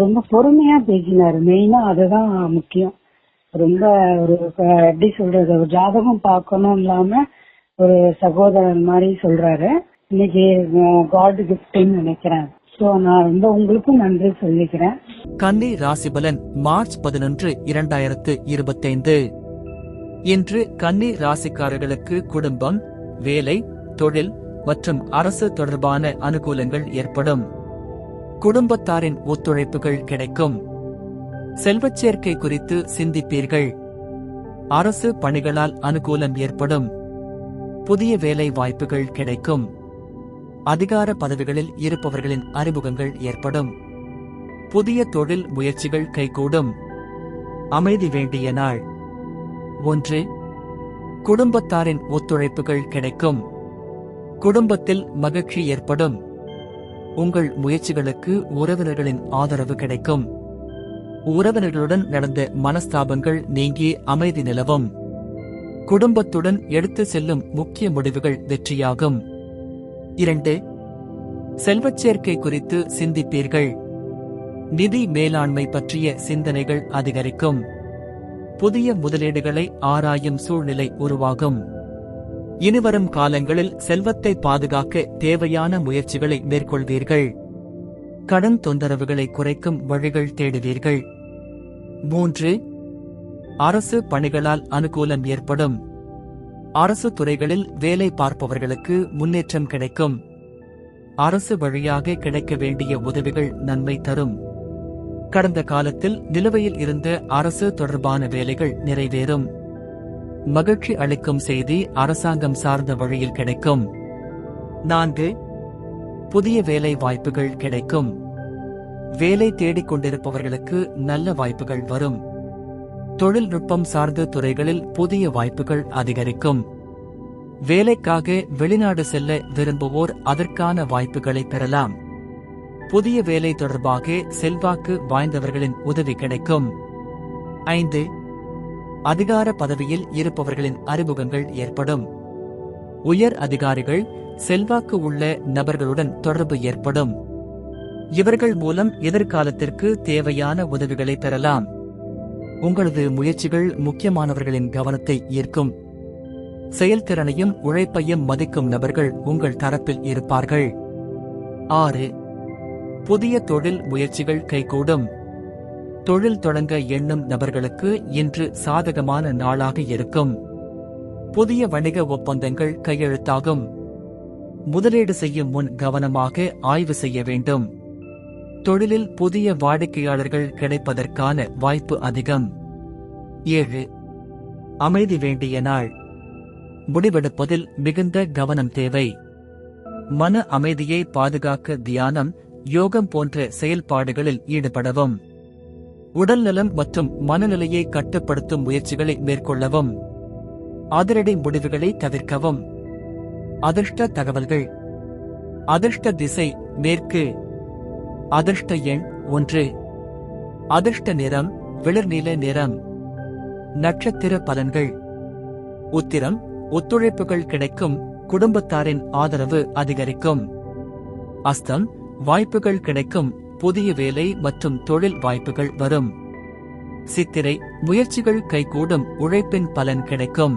ரொம்ப பொறுமையா பேசினாரு. மெயினா அதுதான் முக்கியம். ரொம்ப ஒரு எப்படி சொல்றது ஒரு ஜாதகம் பார்க்கணும் இல்லாம ஒரு சகோதரன் மாதிரி சொல்றாரு. இன்னைக்கு காட் கிஃப்ட்னு நினைக்கிறேன். சோ நான் ரொம்ப உங்களுக்கும் நன்றி சொல்லிக்கிறேன். கன்னி ராசிபலன் மார்ச் பதினொன்று இரண்டாயிரத்து இருபத்தைந்து. இன்று கன்னி ராசிக்காரர்களுக்கு குடும்பம் வேலை தொழில் மற்றும் அரசு தொடர்பான அனுகூலங்கள் ஏற்படும். குடும்பத்தாரின் ஒத்துழைப்புகள் கிடைக்கும். செல்வச் சேர்க்கை குறித்து சிந்திப்பீர்கள். அரசு பணிகளால் அனுகூலம் ஏற்படும். புதிய வேலை வாய்ப்புகள் கிடைக்கும். அதிகார பதவிகளில் இருப்பவர்களின் அறிமுகங்கள் ஏற்படும். புதிய தொழில் முயற்சிகள் கைகூடும். அமைதி வேண்டிய நாள். ஒன்று குடும்பத்தாரின் ஒத்துழைப்புகள் கிடைக்கும். குடும்பத்தில் மகிழ்ச்சி ஏற்படும். உங்கள் முயற்சிகளுக்கு உறவினர்களின் ஆதரவு கிடைக்கும். உறவினர்களுடன் நடந்த மனஸ்தாபங்கள் நீங்கி அமைதி நிலவும். குடும்பத்துடன் எடுத்து செல்லும் முக்கிய முடிவுகள் வெற்றியாகும். இரண்டு செல்வச் சேர்க்கை குறித்து சிந்திப்பீர்கள். நிதி மேலாண்மை பற்றிய சிந்தனைகள் அதிகரிக்கும். புதிய முதலீடுகளை ஆராயும் சூழ்நிலை உருவாகும். இனிவரும் காலங்களில் செல்வத்தை பாதுகாக்க தேவையான முயற்சிகளை மேற்கொள்வீர்கள். கடன் தொந்தரவுகளை குறைக்கும் வழிகள் தேடுவீர்கள். மூன்று அரசு பணிகளால் அனுகூலம் ஏற்படும். அரசு துறைகளில் வேலை பார்ப்பவர்களுக்கு முன்னேற்றம் கிடைக்கும். அரசு வழியாக கிடைக்க வேண்டிய உதவிகள் நன்மை தரும். கடந்த காலத்தில் நிலுவையில் இருந்த அரசு தொடர்பான வேலைகள் நிறைவேறும். மகிழ்ச்சி அளிக்கும் செய்தி அரசாங்கம் சார்ந்த வழியில் கிடைக்கும். நான்கு புதிய வேலை வாய்ப்புகள் கிடைக்கும். வேலை தேடிக் கொண்டிருப்பவர்களுக்கு நல்ல வாய்ப்புகள் வரும். தொழில்நுட்பம் சார்ந்த துறைகளில் புதிய வாய்ப்புகள் அதிகரிக்கும். வேலைக்காக வெளிநாடு செல்ல விரும்புவோர் அதற்கான வாய்ப்புகளை பெறலாம். புதிய வேலை தொடர்பாக செல்வாக்கு வாய்ந்தவர்களின் உதவி கிடைக்கும். ஐந்து அதிகார பதவியில் இருப்பவர்களின் அறிமுகங்கள் ஏற்படும். உயர் அதிகாரிகள் செல்வாக்கு உள்ள நபர்களுடன் தொடர்பு ஏற்படும். இவர்கள் மூலம் எதிர்காலத்திற்கு தேவையான உதவிகளை பெறலாம். உங்களது முயற்சிகள் முக்கியமானவர்களின் கவனத்தை ஈர்க்கும். செயல்திறனையும் உழைப்பையும் மதிக்கும் நபர்கள் உங்கள் தரப்பில் இருப்பார்கள். ஆறு. புதிய தொழில் முயற்சிகள் கைகூடும். தொழில் தொடங்க எண்ணும் நபர்களுக்கு இன்று சாதகமான நாளாக இருக்கும். புதிய வணிக ஒப்பந்தங்கள் கையெழுத்தாகும். முதலீடு செய்யும் முன் கவனமாக ஆய்வு செய்ய வேண்டும். தொழிலில் புதிய வாடிக்கையாளர்கள் கிடைப்பதற்கான வாய்ப்பு அதிகம். ஏழு. அமைதி வேண்டிய நாள். முடிவெடுப்பதில் மிகுந்த கவனம் தேவை. மன அமைதியை பாதுகாக்க தியானம் யோகம் போன்ற செயல்பாடுகளில் ஈடுபடவும். உடல்நலம் மற்றும் மனநிலையை கட்டுப்படுத்தும் முயற்சிகளை மேற்கொள்ளவும் அதிரடி முடிவுகளை தவிர்க்கவும். அதிர்ஷ்ட தகவல்கள். அதிர்ஷ்ட திசை மேற்கு. அதிர்ஷ்ட எண் ஒன்று. அதிர்ஷ்ட நிறம் வெளிர்நீல நிறம். நட்சத்திர பலன்கள். உத்திரம் ஒத்துழைப்புகள் கிடைக்கும் குடும்பத்தாரின் ஆதரவு அதிகரிக்கும். அஸ்தம் வாய்ப்புகள் கிடைக்கும் புதிய வேலை மற்றும் தொழில் வாய்ப்புகள் வரும். சித்திரை முயற்சிகள் கைகூடும் உழைப்பின் பலன் கிடைக்கும்.